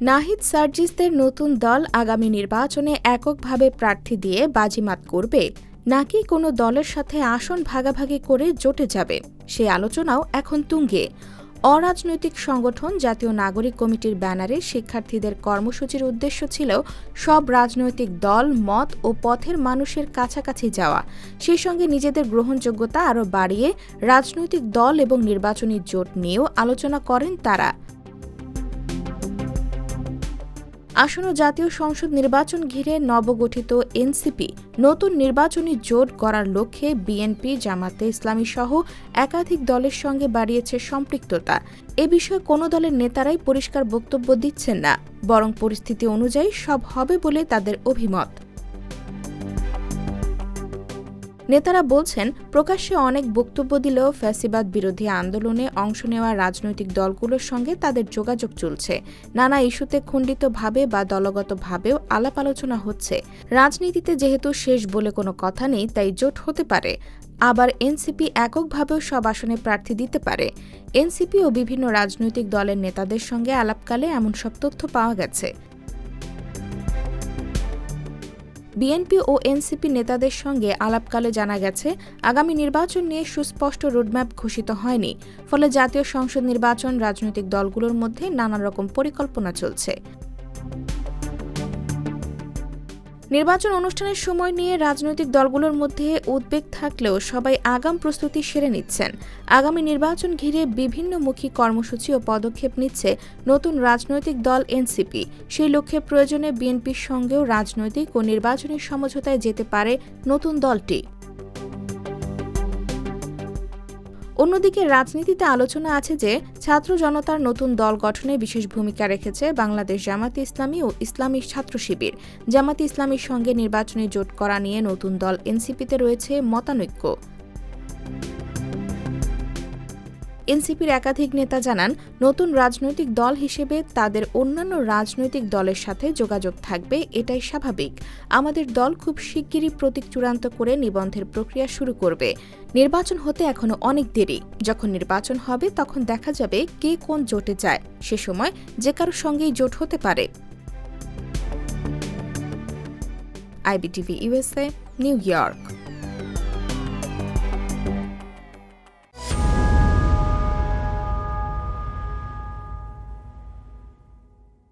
নাহিদ সার্জিসদের নতুন দল আগামী নির্বাচনে এককভাবে প্রার্থী দিয়ে বাজিমাত করবে, নাকি কোনো দলের সাথে আসন ভাগাভাগি করে জোটে যাবে? সেই আলোচনাও এখন তুঙ্গে। অরাজনৈতিক সংগঠন জাতীয় নাগরিক কমিটির ব্যানারে শিক্ষার্থীদের কর্মসূচির উদ্দেশ্য ছিল সব রাজনৈতিক দল, মত ও পথের মানুষের কাছাকাছি যাওয়া। সেই সঙ্গে নিজেদের গ্রহণযোগ্যতা আরও বাড়িয়ে রাজনৈতিক দল এবং নির্বাচনী জোট নিয়েও আলোচনা করেন তারা। আসন্ন জাতীয় সংসদ নির্বাচন ঘিরে নবগঠিত এনসিপি নতুন নির্বাচনী জোট গড়ার লক্ষ্যে বিএনপি, জামাতে ইসলামী সহ একাধিক দলের সঙ্গে বাড়িয়েছে সম্পৃক্ততা। এ বিষয়ে কোনো দলের নেতারাই পরিষ্কার বক্তব্য দিচ্ছেন না। বরং পরিস্থিতি অনুযায়ী সব হবে বলে তাদের অভিমত। নেতারা বলছেন, প্রকাশ্যে অনেক বক্তব্য দিলেও ফ্যাসিবাদ বিরোধী আন্দোলনে অংশ নেওয়া রাজনৈতিক দলগুলোর সঙ্গে তাদের যোগাযোগ চলছে। নানা ইস্যুতে খণ্ডিতভাবে বা দলগতভাবেও আলাপ আলোচনা হচ্ছে। রাজনীতিতে যেহেতু শেষ বলে কোনো কথা নেই, তাই জোট হতে পারে। আবার এনসিপি এককভাবেও সব আসনে প্রার্থী দিতে পারে। এনসিপি ও বিভিন্ন রাজনৈতিক দলের নেতাদের সঙ্গে আলাপকালে এমন সব তথ্য পাওয়া গেছে। বিএনপি ও এনসিপি নেতাদের সঙ্গে আলাপকালে জানা গেছে, আগামী নির্বাচন নিয়ে সুস্পষ্ট রোডম্যাপ ঘোষিত হয়নি। ফলে জাতীয় সংসদ নির্বাচন রাজনৈতিক দলগুলোর মধ্যে নানা রকম পরিকল্পনা চলছে। নির্বাচন অনুষ্ঠানের সময় নিয়ে রাজনৈতিক দলগুলোর মধ্যে উদ্বেগ থাকলেও সবাই আগাম প্রস্তুতি সেরে নিচ্ছেন। আগামী নির্বাচন ঘিরে বিভিন্নমুখী কর্মসূচি ও পদক্ষেপ নিচ্ছে নতুন রাজনৈতিক দল এনসিপি। সেই লক্ষ্যে প্রয়োজনে বিএনপির সঙ্গেও রাজনৈতিক ও নির্বাচনী সমঝোতায় যেতে পারে নতুন দলটি। অন্যদিকে রাজনীতিতে আলোচনা আছে যে ছাত্র জনতার নতুন দল গঠনে বিশেষ ভূমিকা রেখেছে বাংলাদেশ জামাতে ইসলামী ও ইসলামী ছাত্র শিবির। জামাতে ইসলামীর সঙ্গে নির্বাচনে জোট করা নিয়ে নতুন দল এনসিপিতে রয়েছে মতানৈক্য। এনসিপির একাধিক নেতা জানান, নতুন রাজনৈতিক দল হিসেবে তাদের অন্যান্য রাজনৈতিক দলের সাথে যোগাযোগ থাকবে, এটাই স্বাভাবিক। আমাদের দল খুব শিগগিরই প্রতীক চূড়ান্ত করে নিবন্ধের প্রক্রিয়া শুরু করবে। নির্বাচন হতে এখনও অনেক দেরি। যখন নির্বাচন হবে, তখন দেখা যাবে কে কোন জোটে যায়। সে সময় যে কারোর সঙ্গেই জোট হতে পারে। IBTV USA New York.